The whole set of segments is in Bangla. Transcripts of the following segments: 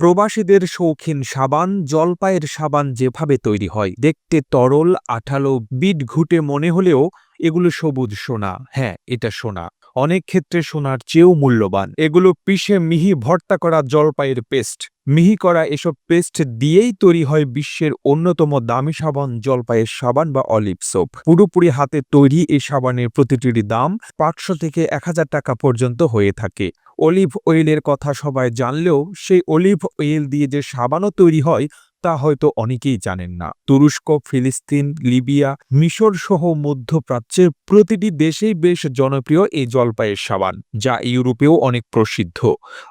প্রবাসীদের শৌখিন সাবান, জলপাইয়ের সাবান যেভাবে তৈরি হয়, দেখতে তরল, আঠালো, বিট ঘুটে মনে হলেও এগুলো সবুজ সোনা। হ্যাঁ এটা সোনা। অনেক ক্ষেত্রে সোনার চেয়েও মূল্যবান। এগুলো পিষে মিহি ভর্তা করা জলপাইয়ের পেস্ট। মিহি করা এসব পেস্ট দিয়েই তৈরি হয় বিশ্বের অন্যতম দামি সাবান, জলপাইয়ের সাবান বা অলিভ সোপ। পুরোপুরি হাতে তৈরি এই সাবানের প্রতিটির দাম পাঁচশো থেকে এক হাজার টাকা পর্যন্ত হয়ে থাকে। অলিভ অয়েলের কথা সবাই জানলেও সেই অলিভ অয়েল দিয়ে যে সাবানও তৈরি হয়, তা হয়তো অনেকেই জানেন না। তুরস্ক, ফিলিস্তিন, লিবিয়া, মিশর সহ মধ্যপ্রাচ্যের প্রতিটি দেশেই বেশ জনপ্রিয় এই জলপাইয়ের সাবান, যা ইউরোপেও অনেক প্রসিদ্ধ।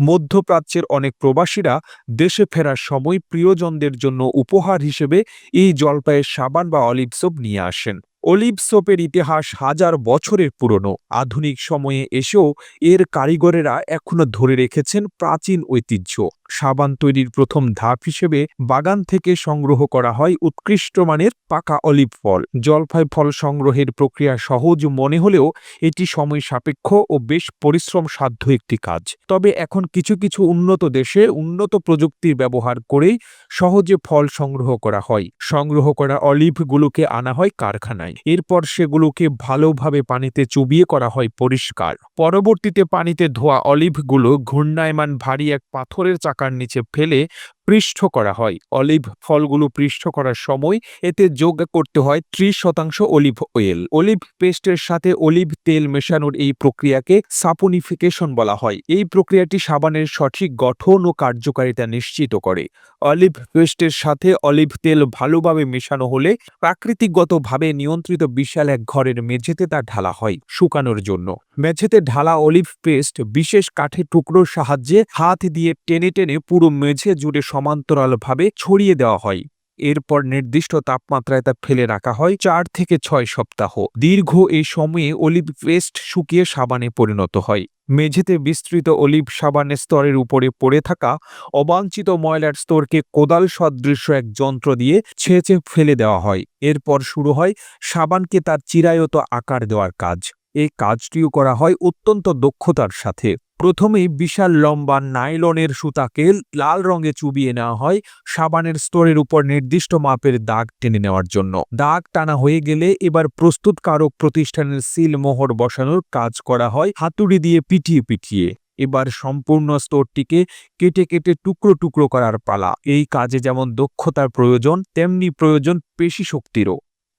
মধ্যপ্রাচ্যের অনেক প্রবাসীরা দেশে ফেরার সময় প্রিয়জনদের জন্য উপহার হিসেবে এই জলপাইয়ের সাবান বা অলিভ সোপ নিয়ে আসেন। অলিভ সোপের ইতিহাস হাজার বছরের পুরনো। আধুনিক সময়ে এসেও এর কারিগরেরা এখনও ধরে রেখেছেন প্রাচীন ঐতিহ্য। সাবান তৈরির প্রথম ধাপ হিসেবে বাগান থেকে সংগ্রহ করা হয় উৎকৃষ্ট মানের পাকা অলিভ ফল। জলপাই ফল সংগ্রহের প্রক্রিয়া সহজ মনে হলেও এটি সময় সাপেক্ষ ও বেশ পরিশ্রম সাধ্য একটি কাজ। তবে এখন কিছু কিছু উন্নত দেশে উন্নত প্রযুক্তির ব্যবহার করেই সহজে ফল সংগ্রহ করা হয়। সংগ্রহ করা অলিভগুলোকে আনা হয় কারখানায়। এরপর সেগুলোকে ভালোভাবে পানিতে চুবিয়ে করা হয় পরিষ্কার। পরবর্তীতে পানিতে ধোয়া অলিভগুলো ঘূর্ণায়মান ভারী এক পাথরের চাকার নিচে ফেলে পৃষ্ঠ করা হয়। অলিভ ফলগুলো পৃষ্ঠ করার সময় এতে যোগ করতে হয় ত্রিশ শতাংশ অলিভ অয়েল। অলিভ পেস্টের সাথে অলিভ তেল মেশানোর এই প্রক্রিয়াকে সাপোনিফিকেশন বলা হয়। এই প্রক্রিয়াটি সাবানের সঠিক গঠন ও কার্যকারিতা নিশ্চিত করে। অলিভ পেস্টের সাথে অলিভ তেল ভালোভাবে মেশানো হলে প্রাকৃতিকগতভাবে নিয়ন্ত্রিত বিশাল এক ঘরের মেঝেতে তা ঢালা হয় শুকানোর জন্য। মেঝেতে ঢালা অলিভ পেস্ট বিশেষ কাঠের টুকরোর সাহায্যে হাত দিয়ে টেনে টেনে পুরো মেঝে জুড়ে সমান্তরালভাবে ছড়িয়ে দেওয়া হয়। এরপর নির্দিষ্ট তাপমাত্রায় তা ফেলে রাখা হয় চার থেকে ছয় সপ্তাহ। দীর্ঘ এই সময়ে অলিভ পেস্ট শুকিয়ে সাবানে পরিণত হয়। মেঝেতে বিস্তৃত অলিভ সাবানের স্তরের উপরে পড়ে থাকা অবাঞ্ছিত ময়লার স্তরকে কোদাল সদৃশ্য এক যন্ত্র দিয়ে ছেঁচে ফেলে দেওয়া হয়। এরপর শুরু হয় সাবানকে তার চিরায়ত আকার দেওয়ার কাজ। এই কাজটিও করা হয় অত্যন্ত দক্ষতার সাথে। প্রথমেই বিশাল লম্বা নাইলনের সুতাকে লাল রঙে চুবিয়ে নেওয়া হয় সাবানের স্তরের উপর নির্দিষ্ট মাপের দাগ টেনে নেওয়ার জন্য। দাগ টানা হয়ে গেলে এবার প্রস্তুতকারক প্রতিষ্ঠানের সিল মোহর বসানোর কাজ করা হয় হাতুড়ি দিয়ে পিটিয়ে পিটিয়ে। এবার সম্পূর্ণ স্তরটিকে কেটে কেটে টুকরো টুকরো করার পালা। এই কাজে যেমন দক্ষতার প্রয়োজন, তেমনি প্রয়োজন পেশি শক্তিরও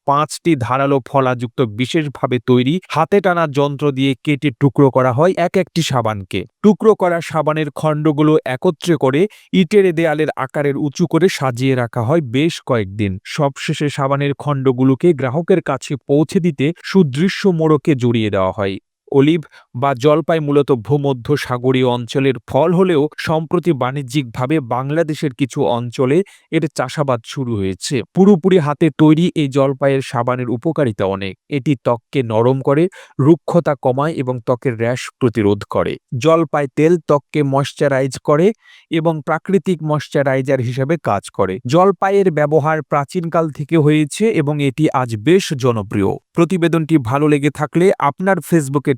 পাঁচটি ধারালো ফলাযুক্ত বিশেষভাবে তৈরি, হাতে টানা যন্ত্র দিয়ে কেটে টুকরো করা হয় এক একটি সাবানকে। টুকরো করা সাবানের খণ্ডগুলো একত্রে করে ইটের দেয়ালের আকারের উঁচু করে সাজিয়ে রাখা হয় বেশ কয়েকদিন। সবশেষে সাবানের খণ্ডগুলোকে গ্রাহকের কাছে পৌঁছে দিতে সুদৃশ্য মোড়কে জড়িয়ে দেওয়া হয়। অলিভ বা জলপাই মূলত ভূমধ্য সাগরীয় অঞ্চলের ফল হলেও সম্প্রতি বাণিজ্যিকভাবে বাংলাদেশের কিছু অঞ্চলে এর চাষাবাদ শুরু হয়েছে। পুরোপুরি হাতে তৈরি এই জলপাইয়ের সাবানের উপকারিতা অনেক। এটি ত্বককে নরম করে, রুক্ষতা কমায় এবং ত্বকের র্যাশ প্রতিরোধ করে। জলপাই তেল ত্বককে ময়শ্চারাইজ করে এবং প্রাকৃতিক ময়শ্চারাইজার হিসেবে কাজ করে। জলপাইয়ের ব্যবহার প্রাচীনকাল থেকে হয়েছে এবং এটি আজ বেশ জনপ্রিয়। প্রতিবেদনটি ভালো লেগে থাকলে আপনার ফেসবুকের